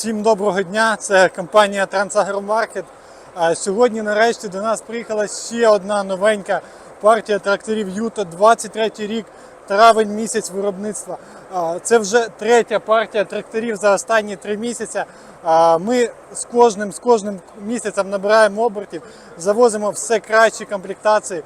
Всім доброго дня! Це компанія Трансагромаркет. Сьогодні нарешті до нас приїхала ще одна новенька партія тракторів Юто 23 рік, травень місяць виробництва. Це вже третя партія тракторів за останні три місяці. Ми з кожним, з кожним місяцем набираємо обертів, завозимо все кращі комплектації.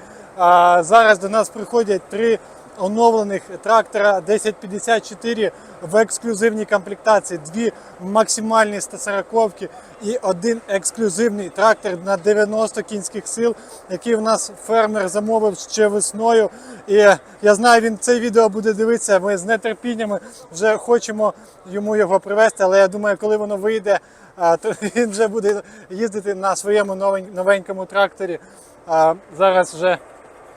Зараз до нас приходять три оновлених трактора 1054 в ексклюзивній комплектації, дві максимальні 140 і один ексклюзивний трактор на 90 кінських сил, який в нас фермер замовив ще весною. І я знаю, він це відео буде дивитися. Ми з нетерпінням вже хочемо йому його привезти, але я думаю, коли воно вийде, то він вже буде їздити на своєму новень- новенькому тракторі. Зараз вже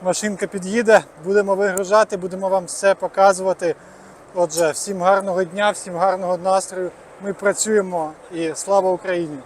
машинка під'їде, будемо вигружати, будемо вам все показувати. Отже, всім гарного дня, всім гарного настрою. Ми працюємо і слава Україні!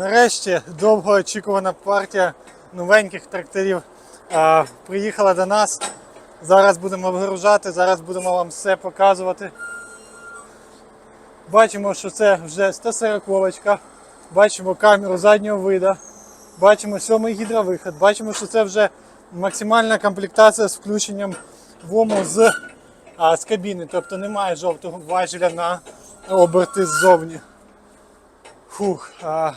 Нарешті довгоочікувана партія новеньких тракторів а, приїхала до нас. Зараз будемо вигружати, зараз будемо вам все показувати. Бачимо, що це вже 140 бачимо камеру заднього виду, бачимо сьомий гідровиход, бачимо, що це вже максимальна комплектація з включенням ВОМу з, а, з кабіни, тобто немає жовтого важеля на оберти ззовні. Фух, а,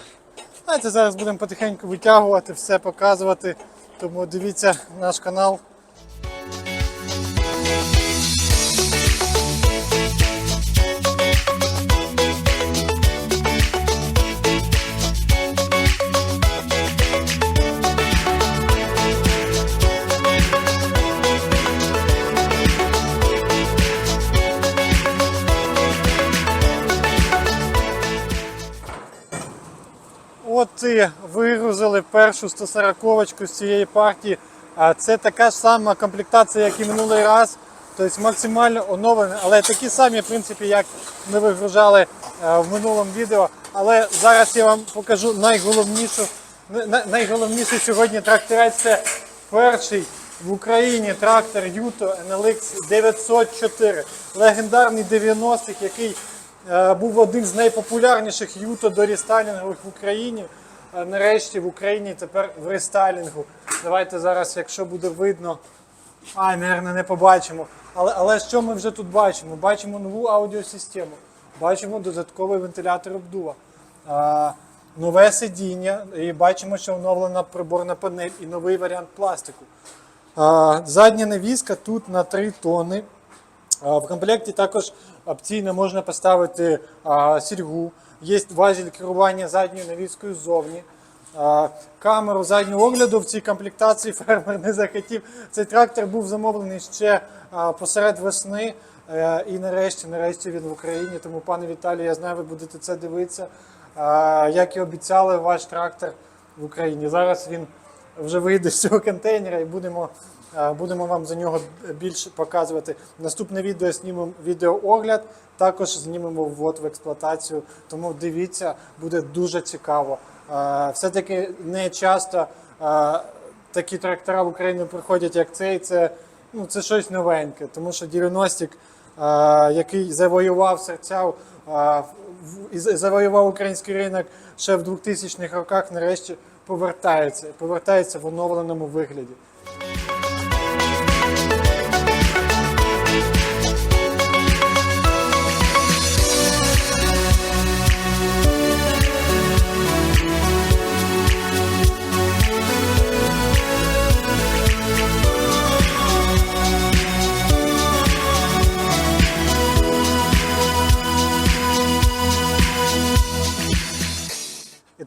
знаєте, зараз будемо потихеньку витягувати, все показувати. Тому дивіться наш канал. От вигрузили першу 140 з цієї партії. Це така ж сама комплектація, як і минулий раз. Тобто максимально оновлена, але такі самі, в принципі, як ми вигружали е, в минулому відео. Але зараз я вам покажу найголовнішу, най- найголовніший сьогодні тракторець. Це перший в Україні трактор Юто NLX 904. Легендарний 90-х, який Е, був один з найпопулярніших юто до рестайлінгових в Україні. Нарешті в Україні тепер в рестайлінгу. Давайте зараз, якщо буде видно, ай, мабуть, не побачимо. Але, але що ми вже тут бачимо? Бачимо нову аудіосистему, бачимо додатковий вентилятор обдува, е, нове сидіння, і бачимо, що оновлена приборна панель і новий варіант пластику. Е, Задня навіска тут на 3 тонни. А, В комплекті також опційно можна поставити а, сільгу. Є важіль керування задньою навіскою ззовні. Камеру заднього огляду в цій комплектації фермер не захотів. Цей трактор був замовлений ще посеред весни. Е, І нарешті, нарешті він в Україні. Тому, пане Віталію, я знаю, ви будете це дивитися. Як і обіцяли, ваш трактор в Україні. Зараз він вже вийде з цього контейнера і будемо, будемо вам за нього більше показувати. Наступне відео знімемо відеоогляд, також знімемо ввод в експлуатацію. Тому дивіться, буде дуже цікаво. Все-таки не часто такі трактора в Україну приходять, як цей. Це, ну, це щось новеньке, тому що 90-ік, е, який завоював серця. завоював український ринок ще в 2000-х роках, нарешті повертається, повертається в оновленому вигляді.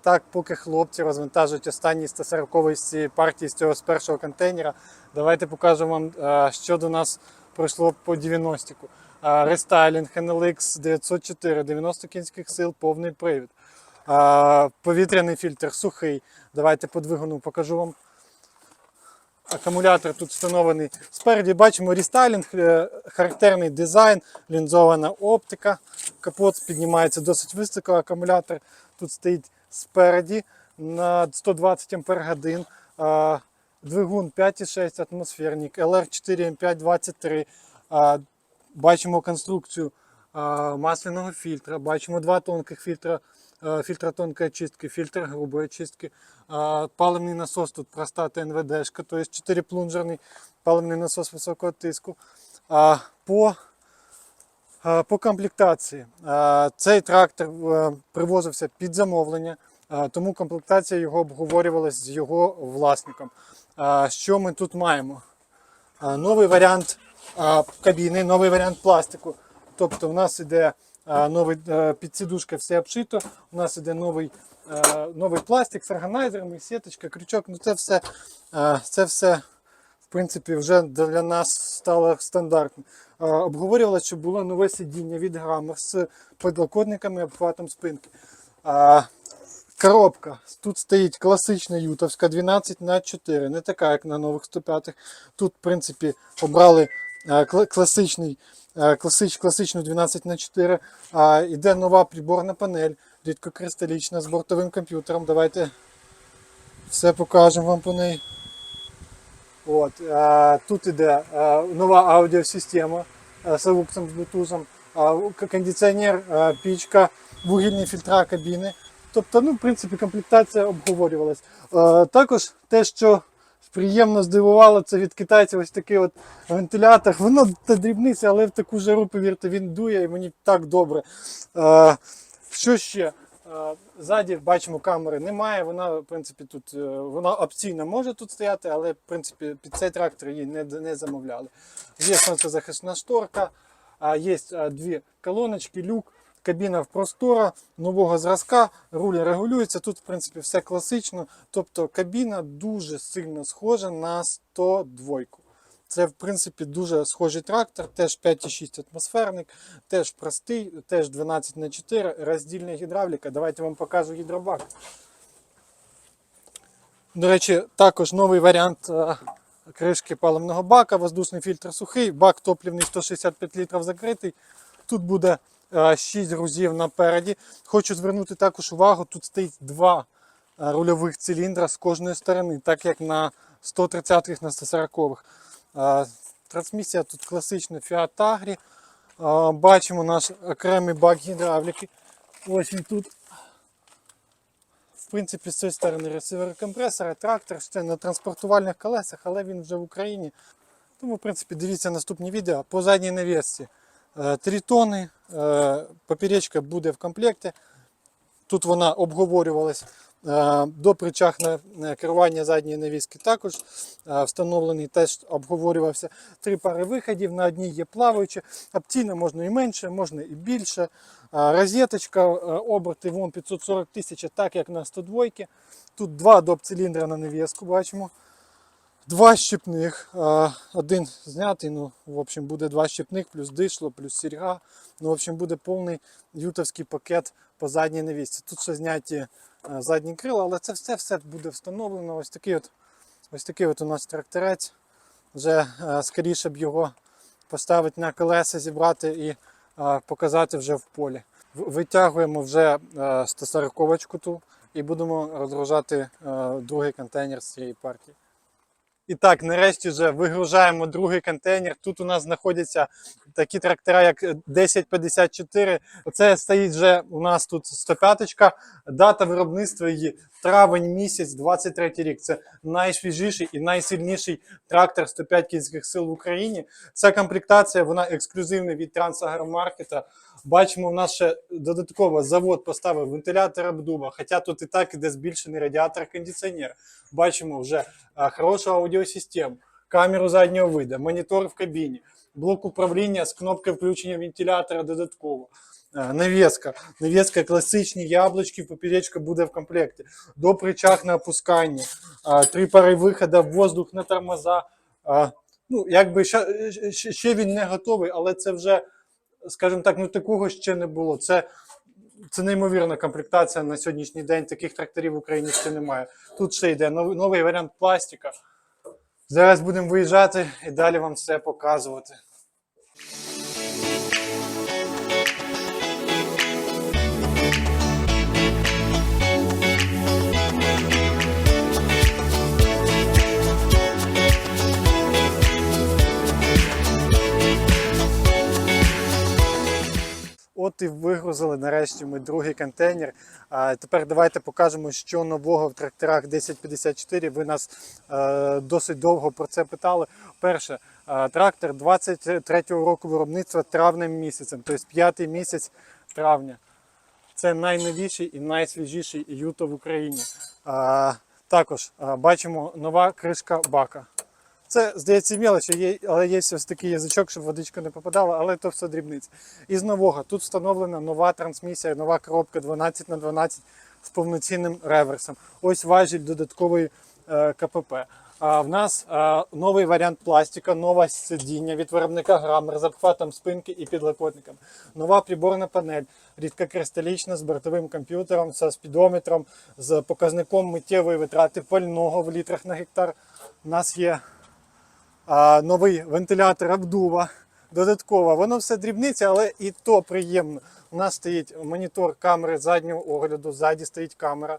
Так, поки хлопці розвантажують останні 140 з партії з цього з першого контейнера, давайте покажу вам, е, що до нас пройшло по 90-ку. Е, Рестайлінг NLX 904, 90 кінських сил, повний привід. Е, Повітряний фільтр сухий. Давайте по двигуну покажу вам. акумулятор тут встановлений. Спереді бачимо рестайлінг, характерний дизайн, лінзована оптика. Капот піднімається досить високо. Акумулятор тут стоїть спереді на 120 Ампер годин. Двигун 5,6 атмосферник, LR4 M523. А, Бачимо конструкцію масляного фільтра, бачимо два тонких фільтра, фільтра тонкої очистки, фільтр грубої очистки. Паливний насос тут проста ТНВДшка, тобто 4-плунжерний паливний насос високого тиску. По По комплектації. Цей трактор е, привозився під замовлення, тому комплектація його обговорювалася з його власником. Що ми тут маємо? Новий варіант кабіни, новий варіант пластику. Тобто у нас іде новий е, підсідушка, все обшито, у нас іде новий, е, новий пластик з органайзерами, сіточка, крючок. Ну це все, е, це все в принципі, вже для нас стало стандартним. Обговорювалося, що було нове сидіння від Грамер з подлокотниками, обхватом спинки. Коробка. Тут стоїть класична ютовська 12 на 4 не така, як на нових 105-х. Тут, в принципі, обрали е, класичний, е, класич, класичну 12 на 4 А, Іде нова приборна панель, рідкокристалічна з бортовим комп'ютером. Давайте все покажемо вам по неї. От, е, тут іде е, нова аудіосистема е, з ауксом з е, к- кондиціонер, е, пічка, вугільні фільтра кабіни. Тобто, ну, в принципі, комплектація обговорювалась. Е, також те, що приємно здивувало, це від китайців ось такий от вентилятор. Воно дрібниця, але в таку жару, повірте, він дує і мені так добре. Е, що ще? Е, Ззаді бачимо камери немає. Вона, в принципі, тут е, вона опційно може тут стояти, але в принципі під цей трактор її не, не замовляли. Є сонцезахисна шторка, є е, дві колоночки, люк, кабіна в простора, нового зразка, руль регулюється. Тут, в принципі, все класично. Тобто кабіна дуже сильно схожа на 102. Це, в принципі, дуже схожий трактор, теж 5,6 атмосферник, теж простий, теж 12 на 4 роздільна гідравліка. Давайте вам покажу гідробак. До речі, також новий варіант е, кришки паливного бака, воздушний фільтр сухий, бак топливний 165 літрів закритий. Тут буде 6 грузів напереді. Хочу звернути також увагу, тут стоїть два е, рульових циліндра з кожної сторони, так як на 130-х, на 140-х. Е, Трансмісія тут класична Fiat Agri. Е, Бачимо наш окремий бак гідравліки. Ось він тут. В принципі, з цієї сторони ресивер компресора, трактор ще на транспортувальних колесах, але він вже в Україні. Тому, в принципі, дивіться наступні відео. По задній навісці 3 тони, е, поперечка буде в комплекті. Тут вона обговорювалась. Е, Допричаг на на керування задньої навіски також е, встановлений, теж обговорювався. Три пари виходів, на одній є плаваючі. Опційно можна і менше, можна і більше. Е, Розеточка, е, оберти вон 540 тисяч, так як на 102. Тут два доп-циліндри на навіску бачимо. Два щепних, один знятий, ну, в общем, буде два щепних, плюс дишло, плюс сірга. Ну, в общем, буде повний ютовський пакет по задній навісці. Тут ще зняті е, задні крила, але це все все буде встановлено. Ось такий от, ось такий от у нас тракторець. Вже е, скоріше б його поставити на колеса, зібрати і е, показати вже в полі. Витягуємо вже 140 ту і будемо розгружати другий контейнер з цієї партії. І так, нарешті вже вигружаємо другий контейнер. Тут у нас знаходяться такі трактора, як 1054. Це стоїть вже у нас тут 105. Дата виробництва її травень місяць, 23 рік. Це найсвіжіший і найсильніший трактор 105 кінських сил в Україні. Ця комплектація вона ексклюзивна від Трансагромаркета. Бачимо, у нас ще додатково завод поставив вентилятор обдува, хоча тут і так іде збільшений радіатор кондиціонер. Бачимо вже а, хорошу аудіосистему, камеру заднього виду, монітор в кабіні, блок управління з кнопкою включення вентилятора додатково. Е, Навіска. Навіска класичні яблучки, поперечка буде в комплекті. Допричаг на опускання. Три пари виходу, воздух на тормоза. Ну, якби ще, він не готовий, але це вже, скажімо так, ну такого ще не було. Це, це неймовірна комплектація на сьогоднішній день. Таких тракторів в Україні ще немає. Тут ще йде новий варіант пластика. Зараз будемо виїжджати і далі вам все показувати. От і вигрузили нарешті ми другий контейнер. А тепер давайте покажемо, що нового в тракторах 1054. Ви нас е, досить довго про це питали. Перше, е, трактор 23-го року виробництва травним місяцем, тобто п'ятий місяць травня. Це найновіший і найсвіжіший юто в Україні. А, також а, бачимо нова кришка бака. Це, здається, мелочі, є, але є ось такий язичок, щоб водичка не попадала, але то все дрібниці. Із нового тут встановлена нова трансмісія, нова коробка 12 на 12 з повноцінним реверсом. Ось важіль додатковий е, КПП. А в нас е, новий варіант пластика, нове сидіння від виробника Грамер з обхватом спинки і підлокотником. Нова приборна панель, рідкокристалічна з бортовим комп'ютером, з спідометром, з показником миттєвої витрати пального в літрах на гектар. У нас є новий вентилятор обдува. Додатково, воно все дрібниця, але і то приємно. У нас стоїть монітор камери заднього огляду, ззаді стоїть камера,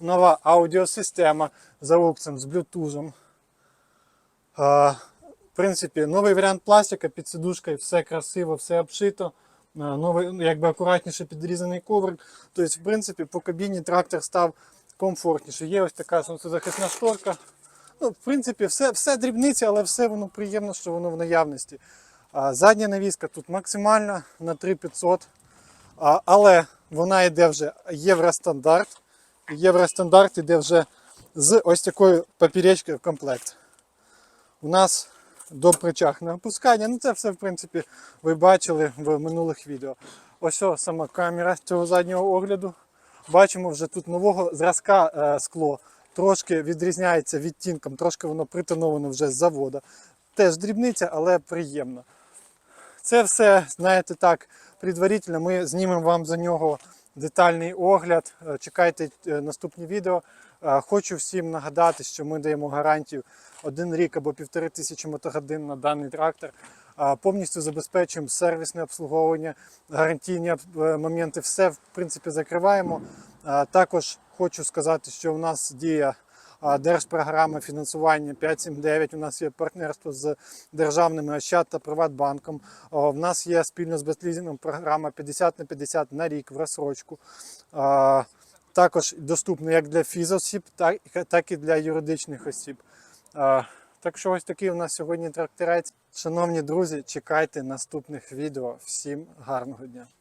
нова аудіосистема з аукцем, з блютузом. В принципі, новий варіант пластика під сидушкою, все красиво, все обшито. Новий, ну, якби акуратніше підрізаний коврик. Тобто, в принципі, по кабіні трактор став комфортніше. Є ось така сонцезахисна шторка. Ну, в принципі, все, все дрібниці, але все воно приємно, що воно в наявності. А, задня навіска тут максимальна на 3500, а, але вона йде вже євростандарт. Євростандарт йде вже з ось такою поперечкою в комплект. У нас до причахне опускання. Ну це все, в принципі, ви бачили в минулих відео. Ось о, сама камера цього заднього огляду. Бачимо вже тут нового зразка е, скло. Трошки відрізняється відтінком, трошки воно притоновано вже з завода. Теж дрібниця, але приємно. Це все, знаєте так, предварительно. Ми знімемо вам за нього детальний огляд. Е, Чекайте е, наступні відео. Е, Хочу всім нагадати, що ми даємо гарантію один рік або півтори тисячі мотогодин на даний трактор. Повністю забезпечуємо сервісне обслуговування, гарантійні моменти. Все в принципі закриваємо. Також хочу сказати, що у нас діє держпрограма фінансування 579. У нас є партнерство з державними Ощад та Приватбанком. В нас є спільно з Безлізінгом програма 50 на 50 на рік в розсрочку. Також доступна як для фізосіб, так, і для юридичних осіб. Так що ось такий у нас сьогодні тракторець. Шановні друзі, чекайте наступних відео. Всім гарного дня!